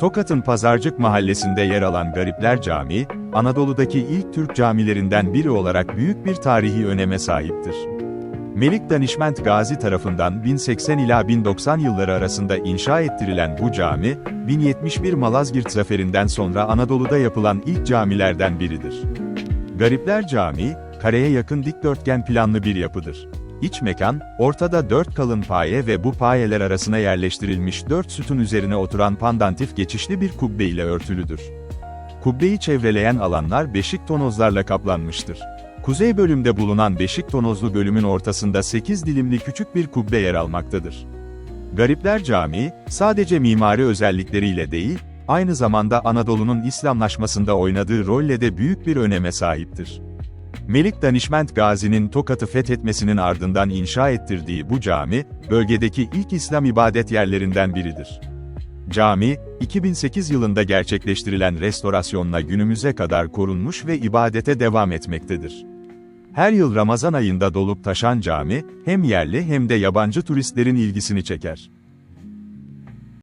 Tokat'ın Pazarcık mahallesinde yer alan Garipler Camii, Anadolu'daki ilk Türk camilerinden biri olarak büyük bir tarihi öneme sahiptir. Melik Danişment Gazi tarafından 1080 ila 1090 yılları arasında inşa ettirilen bu cami, 1071 Malazgirt zaferinden sonra Anadolu'da yapılan ilk camilerden biridir. Garipler Camii, kareye yakın dikdörtgen planlı bir yapıdır. İç mekan, ortada dört kalın paye ve bu payeler arasına yerleştirilmiş dört sütun üzerine oturan pandantif geçişli bir kubbe ile örtülüdür. Kubbeyi çevreleyen alanlar beşik tonozlarla kaplanmıştır. Kuzey bölümde bulunan beşik tonozlu bölümün ortasında 8 dilimli küçük bir kubbe yer almaktadır. Garipler Camii, sadece mimari özellikleriyle değil, aynı zamanda Anadolu'nun İslamlaşmasında oynadığı rolle de büyük bir öneme sahiptir. Melik Danişment Gazi'nin Tokat'ı fethetmesinin ardından inşa ettirdiği bu cami, bölgedeki ilk İslam ibadet yerlerinden biridir. Cami, 2008 yılında gerçekleştirilen restorasyonla günümüze kadar korunmuş ve ibadete devam etmektedir. Her yıl Ramazan ayında dolup taşan cami, hem yerli hem de yabancı turistlerin ilgisini çeker.